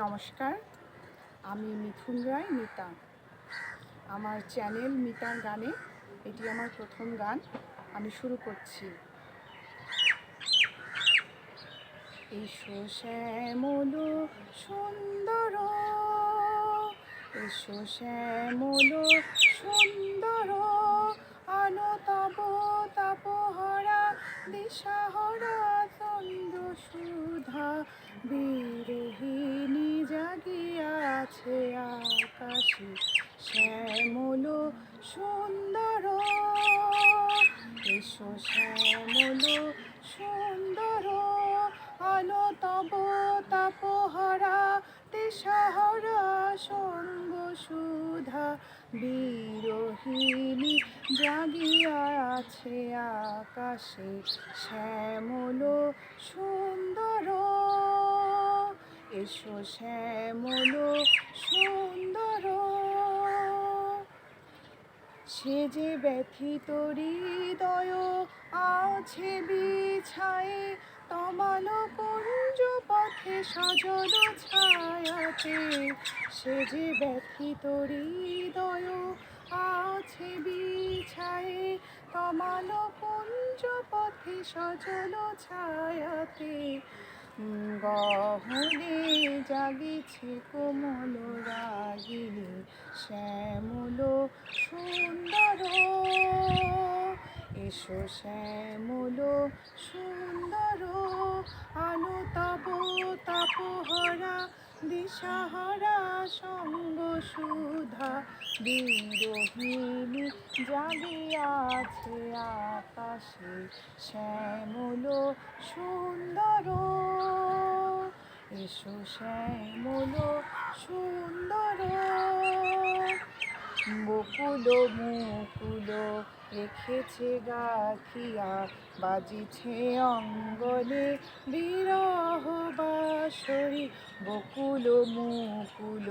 নমস্কার, আমি মিথুন রায়, মিতা। আমার চ্যানেল মিতার গানে, এটি আমার প্রথম গান, আমি শুরু করছি। এসো শ্যামল সুন্দর, এসো শ্যামল আকাশে শ্যামল সুন্দর, এসো শ্যামল সুন্দর, আলো তব তাপহরা দিশাহরা সঙ্গ সুধা, বিরোহিণী জাগিয়া আছে আকাশে। শ্যামল সুন্দর এসো শ্যামল সুন্দর। সে যে ব্যথিত হৃদয় আছে বিছায়ে, তমাল কুঞ্জ পথে সজল ছায়াতে। সে যে ব্যথিত হৃদয় আছে বিছায়ে, তমাল কুঞ্জ পথে সজল ছায়াতে। গহনে জাগিছে কোমল রাগিনী শ্যামল সুন্দর। এসো শ্যামল সুন্দর আলো তব তাপহরা, দিশাহারা, সঙ্গ সুধা, বিরোহিণী জাগিয়াছে আকাশে, শ্যামল সুন্দর এসো শ্যামল সুন্দর। বকুল মুকুল রেখেছে গাখিয়া বাজিছে অঙ্গনে বিরহ বাসরি বকুল মুকুল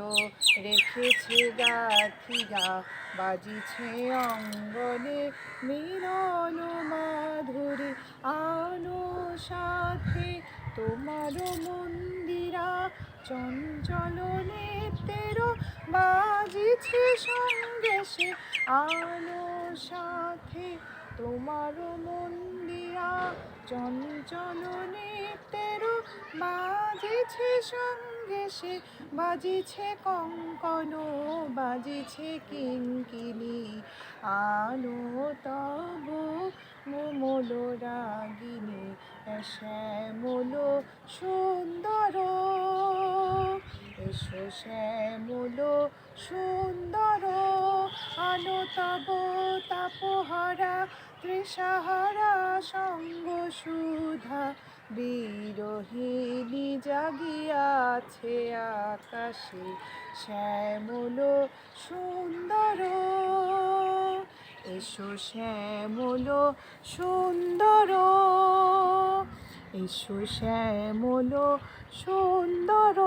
রেখেছে গাখিয়া বাজিছে অঙ্গনে মিলন মাধুরী। আলো সাথে তোমার মন্দিরা চঞ্চল নেত্রের বাজিছে সঙ্গে সে আলো সাথে। তোমার মন্দিরা চঞ্চল নেত্রের বাজিছে সঙ্গে সে। বাজিছে কঙ্কন, বাজিছে কিঙ্কিনি আলো তব মোমল রাগিনী শ্যামল সুন্দর শ্যামল সুন্দর আলো তব তাপহারা, তৃষাহারা, সঙ্গ সুধা, বিরোহিণী জাগিয়াছে আকাশে। শ্যামল সুন্দর, এসো শ্যামল সুন্দর, এসো শ্যামল সুন্দর।